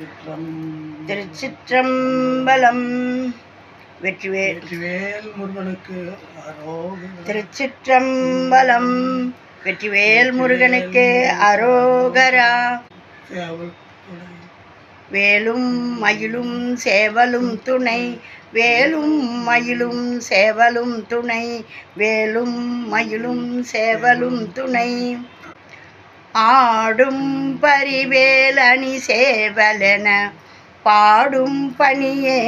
சிற்றம் திருச்சிற்றம்பலம். வெற்றிவேல். வெற்றிவேல் முருகனுக்கு. திருச்சிற்றம்பலம். வெற்றிவேல் முருகனுக்கு அரோகரா. வேலும் மயிலும் சேவலும் துணை. வேலும் மயிலும் சேவலும் துணை. வேலும் மயிலும் சேவலும் துணை. ஆடும் பரிவேலணி சேவலென பாடும் பணியே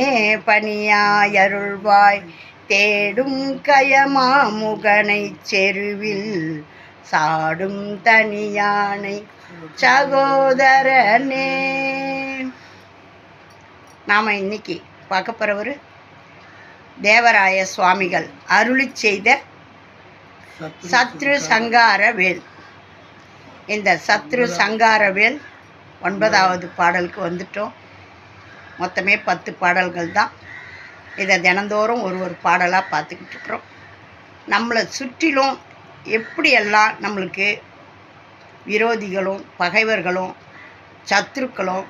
பணியாயருள்வாய். தேடும் கயமாமுகனை செருவில் சாடும் தனியானை சகோதரனே. நாம் இன்னைக்கு பார்க்க போகிறவர் தேவராய சுவாமிகள். அருளி செய்த சத்ரு சங்கார வேல் இந்த சத்ரு சங்காரவேல் ஒன்பதாவது பாடலுக்கு வந்துட்டோம். மொத்தமே பத்து பாடல்கள் தான். இதை தினந்தோறும் ஒரு ஒரு பாடலாக பார்த்துக்கிட்டு இருக்கிறோம். நம்மளை சுற்றிலும் எப்படியெல்லாம் நம்மளுக்கு விரோதிகளும் பகைவர்களும் சத்ருக்களும்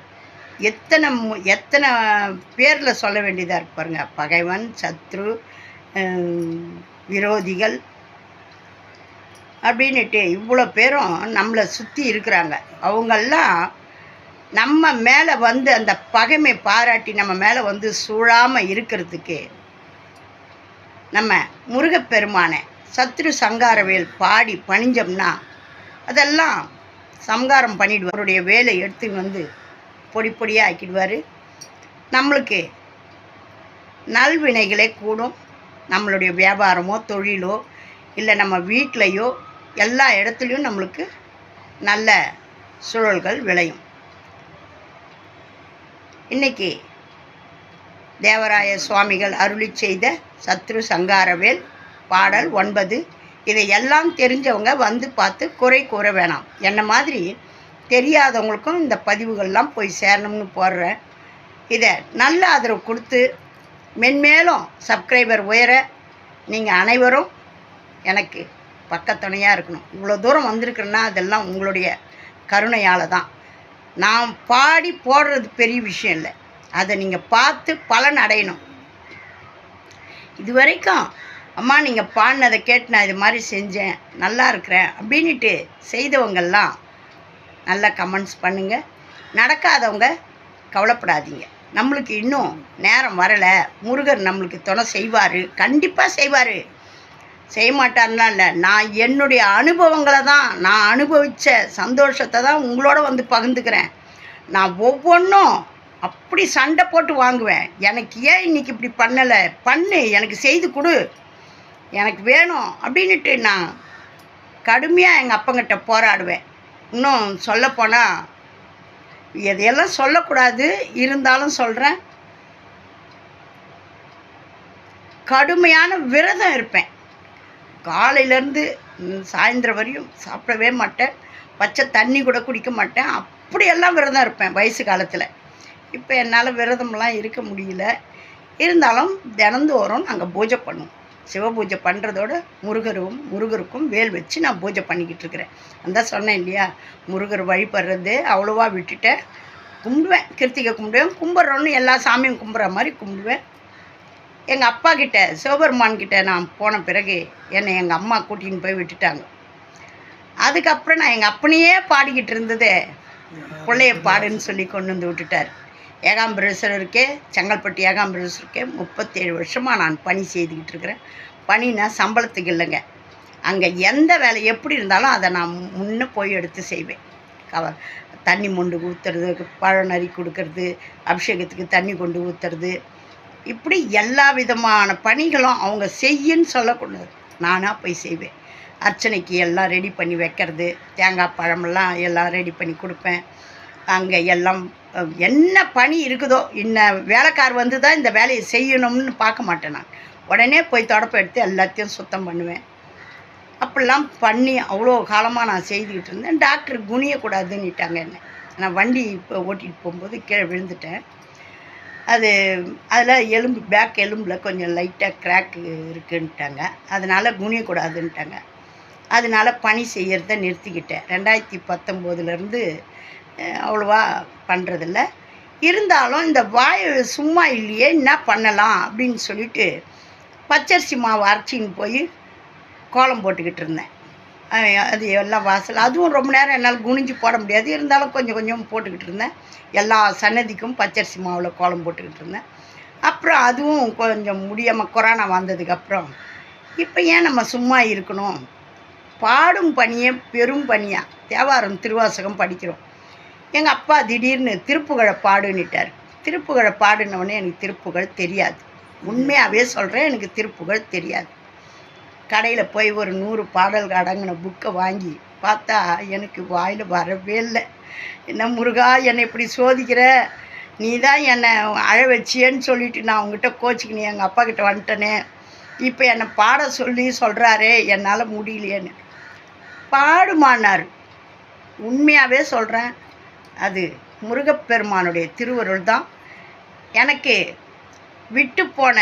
எத்தனை மு- எத்தனை பேரில் சொல்ல வேண்டியதாக இருப்பாருங்க பகைவன் சத்ரு விரோதிகள் அப்படின்னுட்டு இவ்வளோ பேரும் நம்மளை சுற்றி இருக்கிறாங்க. அவங்கெல்லாம் நம்ம மேலே வந்து அந்த பகைமை பாராட்டி நம்ம மேலே வந்து சூழாமல் இருக்கிறதுக்கு நம்ம முருகப்பெருமானை சத்ரு சங்காரவேல் பாடி பணிஞ்சோம்னா அதெல்லாம் சங்காரம் பண்ணிடுவார் அவருடைய வேலை எடுத்துன்னு வந்து பொடி பொடியாக ஆக்கிடுவார். நம்மளுக்கு நல்வினைகளே கூடும். நம்மளுடைய வியாபாரமோ தொழிலோ இல்லை நம்ம வீட்லேயோ எல்லா இடத்துலையும் நம்மளுக்கு நல்ல சூழல்கள் விளையும். இன்னைக்கு தேவராய சுவாமிகள் அருளி செய்த சத்ரு சங்காரவேல் பாடல் ஒன்பது. இதை எல்லாம் தெரிஞ்சவங்க வந்து பார்த்து குறை கூற வேணாம். என்ன மாதிரி? தெரியாதவங்களுக்கும் இந்த பதிவுகள்லாம் போய் சேரணும்னு போடுறேன். இதை நல்ல ஆதரவு கொடுத்து மென்மேலும் சப்ஸ்கிரைபர் உயர நீங்கள் அனைவரும் எனக்கு பக்கத்துணையாக இருக்கணும். இவ்வளோ தூரம் வந்திருக்குன்னா அதெல்லாம் உங்களுடைய கருணையால் தான். நான் பாடி போடுறது பெரிய விஷயம் இல்லை. அதை நீங்கள் பார்த்து பலன் அடையணும். இது வரைக்கும் அம்மா நீங்கள் பாடினதை கேட்டு நான் இது மாதிரி செஞ்சேன். நல்லா இருக்கிறேன். அப்படின்ட்டு செய்தவங்கெல்லாம் நல்லா கமெண்ட்ஸ் பண்ணுங்கள் நடக்காதவங்க கவலைப்படாதீங்க. நம்மளுக்கு இன்னும் நேரம் வரலை. முருகர் நம்மளுக்கு துணை செய்வார். கண்டிப்பாக செய்வார். செய்ய மாட்டாருலாம் இல்லை நான் என்னுடைய அனுபவங்களை தான் நான் அனுபவித்த சந்தோஷத்தை தான் உங்களோட வந்து பகிர்ந்துக்கிறேன். நான் ஒவ்வொன்றும் அப்படி சண்டை போட்டு வாங்குவேன். எனக்கு ஏன் இன்னைக்கு இப்படி பண்ணலை? பண்ணு எனக்கு செய்து கொடு. எனக்கு வேணும் அப்படின்னுட்டு நான் கடுமையாக எங்கள் அப்பங்கிட்ட போராடுவேன். இன்னும் சொல்லப்போனால் எதையெல்லாம் சொல்லக்கூடாது இருந்தாலும் சொல்கிறேன் கடுமையான விரதம் இருப்பேன். காலையிலேருந்து சாயந்தரம் வரையும் சாப்பிடவே மாட்டேன். பச்சை தண்ணி கூட குடிக்க மாட்டேன். அப்படியெல்லாம் விரதம் இருப்பேன் வயசு காலத்தில். இப்போ என்னால் விரதம்லாம் இருக்க முடியல. இருந்தாலும் தினந்தோறும் நாங்கள் பூஜை பண்ணுவோம். சிவ பூஜை பண்ணுறதோட முருகரும் முருகருக்கும் வேல் வச்சு நான் பூஜை பண்ணிக்கிட்டு இருக்கிறேன். அந்த சொன்னேன் இல்லையா? முருகர் வழிபடுறது அவ்வளோவா விட்டுட்டேன். கும்பிடுவேன். கிருத்திகை கும்பிடுவேன். கும்பிட்றோன்னு எல்லா சாமியும் கும்பிட்ற மாதிரி கும்பிடுவேன். எங்கள் அப்பா கிட்ட சிவபெருமான் கிட்ட நான் போன பிறகு என்னை எங்கள் அம்மா கூட்டின்னு போய் விட்டுட்டாங்க. அதுக்கப்புறம் நான் எங்கள் அப்பனையே பாடிக்கிட்டு இருந்ததே பிள்ளைய பாடுன்னு சொல்லி கொண்டு வந்து விட்டுட்டார். ஏகாம்பரேஸ்வரருக்கே செங்கல்பட்டு ஏகாம்பரேஸ்வரருக்கே முப்பத்தேழு வருஷமாக நான் பணி செய்துக்கிட்டு இருக்கிறேன். பணினா சம்பளத்துக்கு இல்லைங்க. அங்கே எந்த வேலை எப்படி இருந்தாலும் அதை நான் முன்ன போய் எடுத்து செய்வேன். கவ தண்ணி மொண்டு ஊற்றுறது பழம் நறி கொடுக்கறது அபிஷேகத்துக்கு தண்ணி கொண்டு ஊற்றுறது இப்படி எல்லா விதமான பணிகளும் அவங்க செய்யுன்னு சொல்லக்கூடாது. நானாக போய் செய்வேன். அர்ச்சனைக்கு எல்லாம் ரெடி பண்ணி வைக்கிறது தேங்காய் பழமெல்லாம் எல்லாம் ரெடி பண்ணி கொடுப்பேன். அங்கே எல்லாம் என்ன பணி இருக்குதோ இன்ன வேலைக்கார் வந்து தான் இந்த வேலையை செய்யணும்னு பார்க்க மாட்டேன் நான். உடனே போய் தொடப்ப எடுத்து எல்லாத்தையும் சுத்தம் பண்ணுவேன். அப்படிலாம் பண்ணி அவ்வளோ காலமாக நான் செய்துக்கிட்டு இருந்தேன். டாக்டர் குனியக்கூடாதுன்னுட்டாங்க என்ன. நான் வண்டி இப்போ ஓட்டிகிட்டு போகும்போது கீழே விழுந்துட்டேன். அது அதில் எலும்பு பேக் எலும்பில் கொஞ்சம் லைட்டாக கிராக்கு இருக்குன்ட்டாங்க. அதனால் குனியக்கூடாதுன்ட்டாங்க. அதனால பணி செய்கிறத நிறுத்திக்கிட்டேன். ரெண்டாயிரத்தி பத்தொம்போதுலேருந்து அவ்வளோவா பண்ணுறதில்ல இருந்தாலும் இந்த வாய் சும்மா இல்லையே என்ன பண்ணலாம் அப்படின்னு சொல்லிட்டு பச்சரிசி மாவு அரைச்சின்னு போய் கோலம் போட்டுக்கிட்டு இருந்தேன். அது எல்லாம் வாசல். அதுவும் ரொம்ப நேரம் என்னால் குனிஞ்சு போட முடியாது. இருந்தாலும் கொஞ்சம் கொஞ்சம் போட்டுக்கிட்டு இருந்தேன். எல்லா சன்னதிக்கும் பச்சரிசி மாவில் கோலம் போட்டுக்கிட்டு இருந்தேன். அப்புறம் அதுவும் கொஞ்சம் முடியாமல் கொரோனா வந்ததுக்கப்புறம் இப்போ ஏன் நம்ம சும்மா இருக்கணும்? பாடும் பணியே பெரும் பணியாக தேவாரம் திருவாசகம் படிக்கிறோம். எங்கள் அப்பா திடீர்னு திருப்புகழை பாடுன்னுட்டார். திருப்புகழை பாடினவொடனே எனக்கு திருப்புகழ் தெரியாது. உண்மையாகவே சொல்கிறேன் எனக்கு திருப்புகழ் தெரியாது. கடையில் போய் ஒரு நூறு பாடல்கள் அடங்கின புக்கை வாங்கி பார்த்தா எனக்கு வாயில் வரவே இல்லை. என்ன முருகா என்னை இப்படி சோதிக்கிற? நீ தான் என்னை அழ வச்சியேன்னு சொல்லிட்டு நான் உங்ககிட்ட கோச்சிக்கினே எங்கள் அப்பா கிட்ட வந்துட்டேனே. இப்போ என்னை பாட சொல்லி சொல்கிறாரே என்னால் முடியலையேன்னு. பாடுமானார். உண்மையாகவே சொல்கிறேன் அது முருகப்பெருமானுடைய திருவருள் தான். எனக்கு விட்டு போன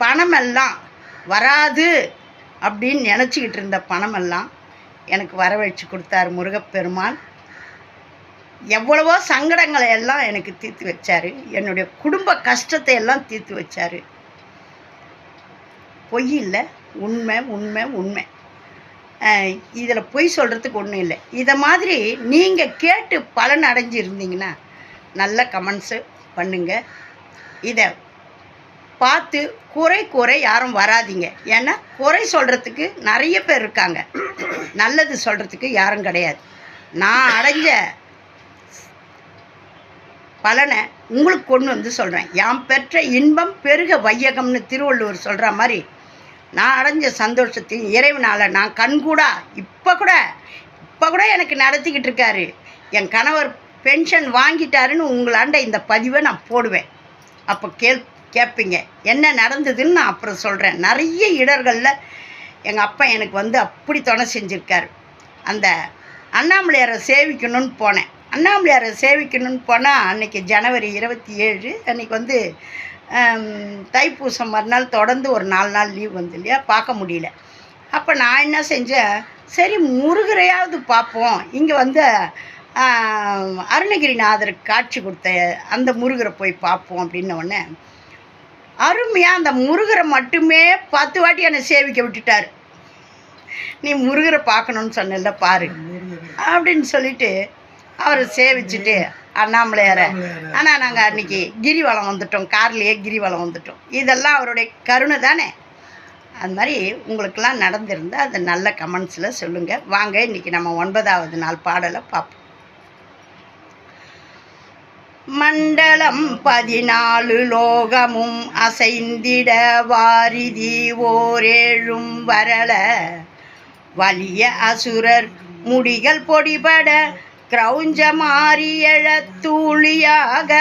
பணமெல்லாம் வராது. அப்படின்னு நினச்சிக்கிட்டு இருந்த பணமெல்லாம் எனக்கு வரவழைச்சு கொடுத்தார் முருகப்பெருமான். எவ்வளவோ சங்கடங்களை எல்லாம் எனக்கு தீர்த்து வச்சார். என்னுடைய குடும்ப கஷ்டத்தை எல்லாம் தீர்த்து வச்சார். பொய் இல்லை. உண்மை உண்மை உண்மை. இதில் பொய் சொல்கிறதுக்கு ஒன்றும் இல்லை. இதை மாதிரி நீங்கள் கேட்டு பலன் அடைஞ்சிருந்தீங்கன்னா நல்ல கமெண்ட்ஸு பண்ணுங்கள் இதை பார்த்து குறை குறை யாரும் வராதீங்க. ஏன்னா குறை சொல்கிறதுக்கு நிறைய பேர் இருக்காங்க. நல்லது சொல்கிறதுக்கு யாரும் கிடையாது. நான் அடைஞ்ச பலனை உங்களுக்கு கொண்டு வந்து சொல்கிறேன் யாம் பெற்ற இன்பம் பெருக வையகம்னு திருவள்ளுவர் சொல்கிற மாதிரி நான் அடைஞ்ச சந்தோஷத்தையும் இறைவனால் நான் கண்கூடா இப்போ கூட இப்போ கூட எனக்கு நடத்திக்கிட்டு இருக்காரு. என் கணவர் பென்ஷன் வாங்கிட்டாருன்னு உங்களாண்ட இந்த பதிவை நான் போடுவேன். அப்போ கேள் கேட்பீங்க என்ன நடந்ததுன்னு நான் அப்புறம் சொல்கிறேன் நிறைய இடர்களில் எங்கள் அப்பா எனக்கு வந்து அப்படி துணை செஞ்சுருக்காரு. அந்த அண்ணாமலையாரை சேவிக்கணும்னு போனேன். அண்ணாமலையாரை சேவிக்கணும்னு போனால் அன்றைக்கி ஜனவரி இருபத்தி ஏழு அன்றைக்கி வந்து தைப்பூசம் மறுநாள் தொடர்ந்து ஒரு நாலு நாள் லீவ் வந்து இல்லையா? பார்க்க முடியல. அப்போ நான் என்ன செஞ்சேன்? சரி முருகரையாவது பார்ப்போம். இங்கே வந்து அருணகிரிநாதருக்கு காட்சி கொடுத்த அந்த முருகரை போய் பார்ப்போம் அப்படின்ன உடனே அருமையாக அந்த முருகரை மட்டுமே பத்து வாட்டி என்னை சேவிக்க விட்டுட்டார். நீ முருகரை பார்க்கணுன்னு சொன்னல பாரு. அப்படின்னு சொல்லிட்டு அவரை சேவிச்சுட்டு அண்ணாமலையாரை. ஆனால் நாங்கள் அன்றைக்கி கிரிவலம் வந்துட்டோம். கார்லேயே கிரிவலம் வந்துட்டோம். இதெல்லாம் அவருடைய கருணை தானே. அது மாதிரி உங்களுக்கெல்லாம் நடந்திருந்தால் அது நல்ல கமெண்ட்ஸில் சொல்லுங்கள் வாங்க இன்றைக்கி நம்ம ஒன்பதாவது நாள் பாடலை பார்ப்போம். மண்டலம் பதினாலு லோகமும் அசைந்திட வாரிதி ஓரேழும் வரல. வலிய அசுரர் முடிகள் பொடிபட கிரௌஞ்ச மாறியழ தூளியாக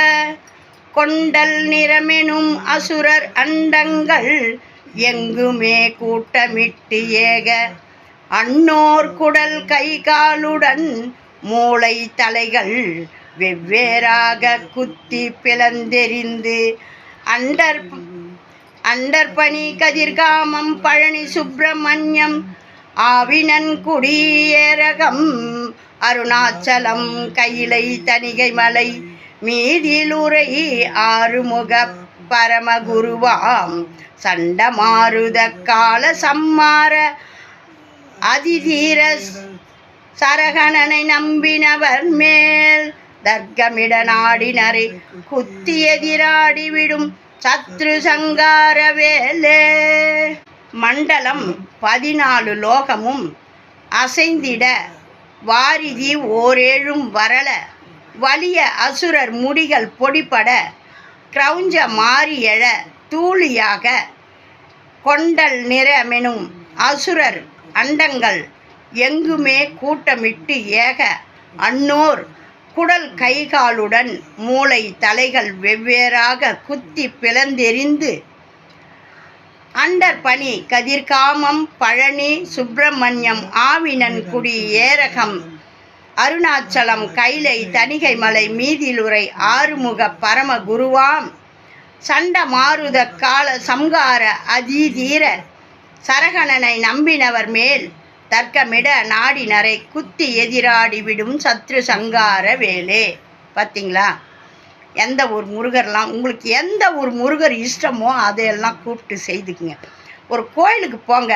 கொண்டல் நிறமெனும் அசுரர் அண்டங்கள் எங்குமே கூட்டமிட்டு ஏக. அன்னோர் குடல் கை காலுடன் மூளை தலைகள் வெவ்வேறாக குத்தி பிளந்தெறிந்து அண்டர் அண்டர்பணி கதிர்காமம் பழனி சுப்பிரமணியம் ஆவினன் குடியேரகம் அருணாச்சலம் கையிலை தணிகை மலை மீதிலுரை ஆறுமுக பரமகுருவாம் சண்டமாருத கால சம்மார அதிதீர சரகணனை நம்பினவர் மேல் தர்க்கமிட நாடினரை குத்தி எதிராடிவிடும் சத்ரு சங்கார வேலே. மண்டலம் பதினாலு லோகமும் அசைந்திட வாரிதி ஓரேழும் வரல. வலிய அசுரர் முடிகள் பொடிபட கிரௌஞ்ச மாறியழ தூளியாக கொண்டல் நிறமெனும் அசுரர் அண்டங்கள் எங்குமே கூட்டமிட்டு ஏக அன்னோர் குடல் கைகாலுடன் மூளை தலைகள் வெவ்வேறாக குத்தி பிளந்தெறிந்து அண்டர் பனி கதிர்காமம் பழனி சுப்பிரமணியம் ஆவினன்குடி ஏரகம் அருணாச்சலம் கைலை தணிகை மலை மீதிலுரை ஆறுமுக பரம குருவாம் சண்ட மாருத கால சம்கார அதீதீர சரகணனை நம்பினவர் மேல் தர்க்கமிட நாடி நரை குத்தி எதிராடி விடும் சத்ரு சங்கார வேலே. பார்த்தீங்களா எந்த ஒரு முருகர்லாம் உங்களுக்கு எந்த ஒரு முருகர் இஷ்டமோ அதையெல்லாம் கூப்பிட்டு செய்துக்குங்க. ஒரு கோயிலுக்கு போங்க.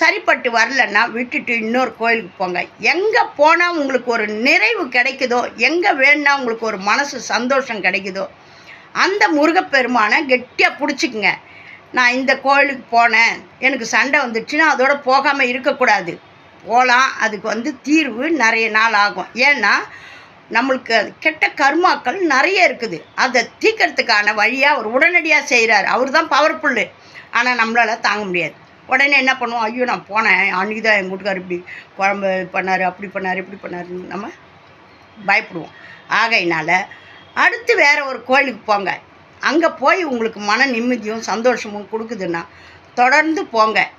சரிப்பட்டு வரலன்னா விட்டுட்டு இன்னொரு கோயிலுக்கு போங்க. எங்கே போனால் உங்களுக்கு ஒரு நிறைவு கிடைக்குதோ எங்கே வேணும்னா உங்களுக்கு ஒரு மனசு சந்தோஷம் கிடைக்குதோ அந்த முருகப்பெருமானை கெட்டியாக பிடிச்சிக்குங்க. நான் இந்த கோயிலுக்கு போனேன். எனக்கு சண்டை வந்துடுச்சுன்னா அதோட போகாமல் இருக்கக்கூடாது. போகலாம் அதுக்கு வந்து தீர்வு நிறைய நாள் ஆகும். ஏன்னா நம்மளுக்கு அது கெட்ட கர்மாக்கள் நிறைய இருக்குது. அதை தீக்கிறதுக்கான வழியாக அவர் உடனடியாக செய்கிறார் அவர் தான் பவர்ஃபுல்லு ஆனால் நம்மளால் தாங்க முடியாது. உடனே என்ன பண்ணுவோம்? ஐயோ நான் போனேன். அன்றைக்கி தான் எங்கள் வீட்டுக்கார் இப்படி குழம்பு பண்ணார் அப்படி பண்ணார் இப்படி பண்ணாருன்னு நம்ம பயப்படுவோம். ஆகையினால அடுத்து வேறு ஒரு கோயிலுக்கு போங்க. அங்கே போய் உங்களுக்கு மன நிம்மதியும் சந்தோஷமும் கொடுக்குதுன்னா தொடர்ந்து போங்க.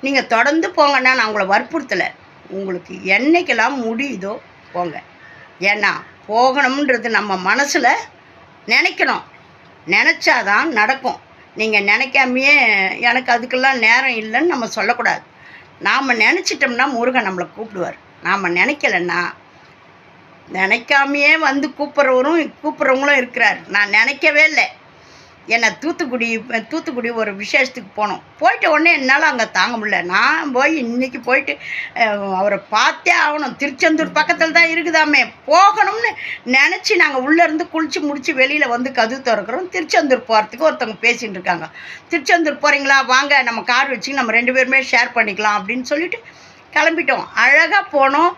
நீங்கள் தொடர்ந்து போங்கன்னா நான் உங்களை வற்புறுத்தலை. உங்களுக்கு என்னைக்கெல்லாம் முடியுதோ போங்க. ஏன்னா போகணுன்றது நம்ம மனசில் நினைக்கணும். நினச்சாதான் நடக்கும். நீங்கள் நினைக்காமையே எனக்கு அதுக்கெல்லாம் நேரம் இல்லைன்னு நம்ம சொல்லக்கூடாது. நாம் நினச்சிட்டோம்னா முருகன் நம்மளை கூப்பிடுவார். நாம் நினைக்கலன்னா நினைக்காமையே வந்து கூப்பிட்றவரும் கூப்பிட்றவங்களும் இருக்கிறார். நான் நினைக்கவே இல்லை. என்னை தூத்துக்குடி தூத்துக்குடி ஒரு விசேஷத்துக்கு போனோம். போயிட்ட உடனே என்னால் அங்கே தாங்க முடியல. நான் போய் இன்றைக்கி போயிட்டு அவரை பார்த்தே ஆகணும். திருச்செந்தூர் பக்கத்தில் தான் இருக்குதாமே. போகணும்னு நினச்சி நாங்கள் உள்ளேருந்து குளித்து முடித்து வெளியில் வந்து கது திறக்கிறோம். திருச்செந்தூர் போகிறதுக்கு ஒருத்தவங்க பேசிகிட்டு இருக்காங்க. திருச்செந்தூர் போகிறீங்களா வாங்க நம்ம கார் வச்சு நம்ம ரெண்டு பேருமே ஷேர் பண்ணிக்கலாம் அப்படின்னு சொல்லிட்டு கிளம்பிட்டோம். அழகாக போனோம்.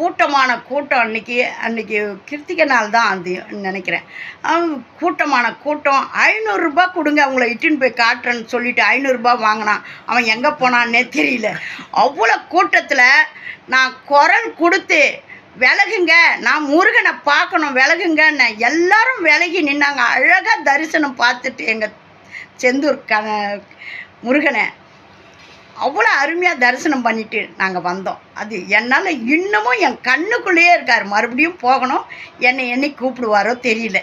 கூட்டமான கூட்டம் அன்னைக்கு அன்றைக்கி கிருத்திகை நாள் தான் அது நினைக்கிறேன். கூட்டமான கூட்டம் ஐநூறுரூபா கொடுங்க அவங்கள இட்டுன்னு போய் காட்டுறேன்னு சொல்லிட்டு ஐநூறுரூபா வாங்கினான் அவன் எங்கே போனான்னே தெரியல. அவ்வளோ கூட்டத்தில் நான் குரல் கொடுத்து விலகுங்க நான் முருகனை பார்க்கணும் விலகுங்கன்னு. எல்லாரும் விலகி நின்னாங்க. அழகாக தரிசனம் பார்த்துட்டு எங்கள் செந்தூர் க முருகனை அவ்வளோ அருமையாக தரிசனம் பண்ணிட்டு நாங்கள் வந்தோம். அது என்னால் இன்னமும் என் கண்ணுக்குள்ளேயே இருக்கார். மறுபடியும் போகணும். என்னை என்னை கூப்பிடுவாரோ தெரியல.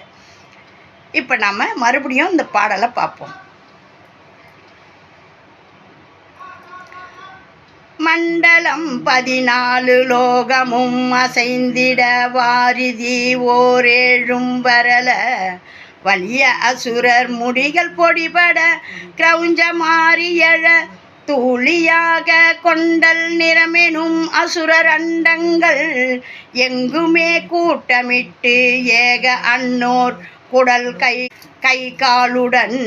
இப்போ நம்ம மறுபடியும் இந்த பாடலை பார்ப்போம். மண்டலம் பதினாலு லோகமும் அசைந்திட வாரிதி ஓரேழும் வரல. வலிய அசுரர் முடிகள் பொடிபட கிரௌஞ்ச மாறியழ தூளியாக கொண்டல் நிறமெனும் அசுரர் அண்டங்கள் எங்குமே கூட்டமிட்டு ஏக அன்னோர் குடல் கை கை காலுடன்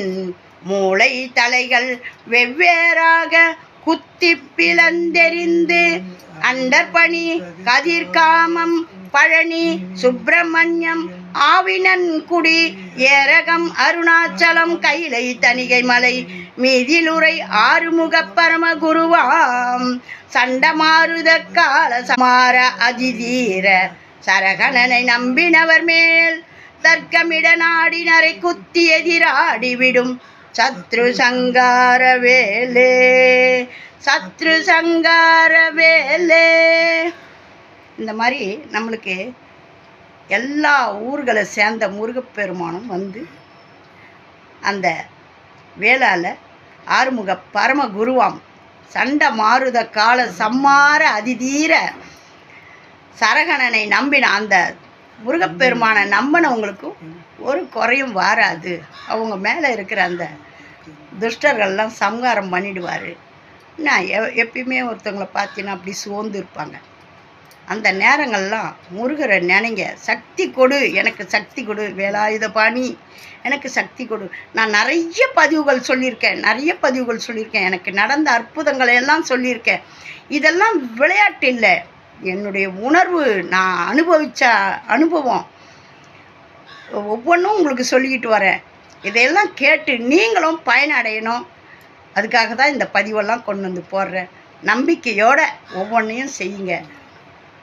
மூளை தலைகள் வெவ்வேறாக குத்தி பிளந்தெறிந்து அண்டர்பணி கதிர்காமம் பழனி சுப்பிரமணியம் ஆவினன்குடி ஏரகம் அருணாச்சலம் கைலை தணிகை மலை மிதிலுரை ஆறுமுக பரமகுருவாம். சண்டமாருத கால சமார அதிதீர சரகணனை நம்பினவர் மேல் தர்க்கமிட நாடினரை குத்தி எதிராடிவிடும் சத்ரு சங்கார வேலே. சத்ரு சங்கார வேலே. இந்த மாதிரி நம்மளுக்கு எல்லா ஊர்களை சேர்ந்த முருகப்பெருமானும் வந்து அந்த வேளால ஆறுமுக பரம குருவாம் சண்ட மாறுத கால சம்மார அதிதீர சரகணனை நம்பின அந்த முருகப்பெருமானை நம்பினவங்களுக்கும் ஒரு குறையும் வராது. அவங்க மேலே இருக்கிற அந்த துஷ்டர்கள்லாம் சம்ஹாரம் பண்ணிடுவார். நான் எ எப்பயுமே ஒருத்தவங்கள பார்த்தீங்கன்னா அப்படி சோர்ந்து இருப்பாங்க. அந்த நேரங்கள்லாம் முருகரை நினைங்க. சக்தி கொடு எனக்கு சக்தி கொடு. வேலாயுத பாணி எனக்கு சக்தி கொடு. நான் நிறைய பதிவுகள் சொல்லியிருக்கேன். நிறைய பதிவுகள் சொல்லியிருக்கேன். எனக்கு நடந்த அற்புதங்களை எல்லாம் சொல்லியிருக்கேன். இதெல்லாம் விளையாட்டு இல்லை. என்னுடைய உணர்வு நான் அனுபவித்த அனுபவம். ஒவ்வொன்றும் உங்களுக்கு சொல்லிக்கிட்டு வரேன். இதையெல்லாம் கேட்டு நீங்களும் பயனடையணும் அதுக்காக தான் இந்த பதிவெல்லாம் கொண்டு வந்து போடுறேன். நம்பிக்கையோடு ஒவ்வொன்றையும் செய்யுங்க.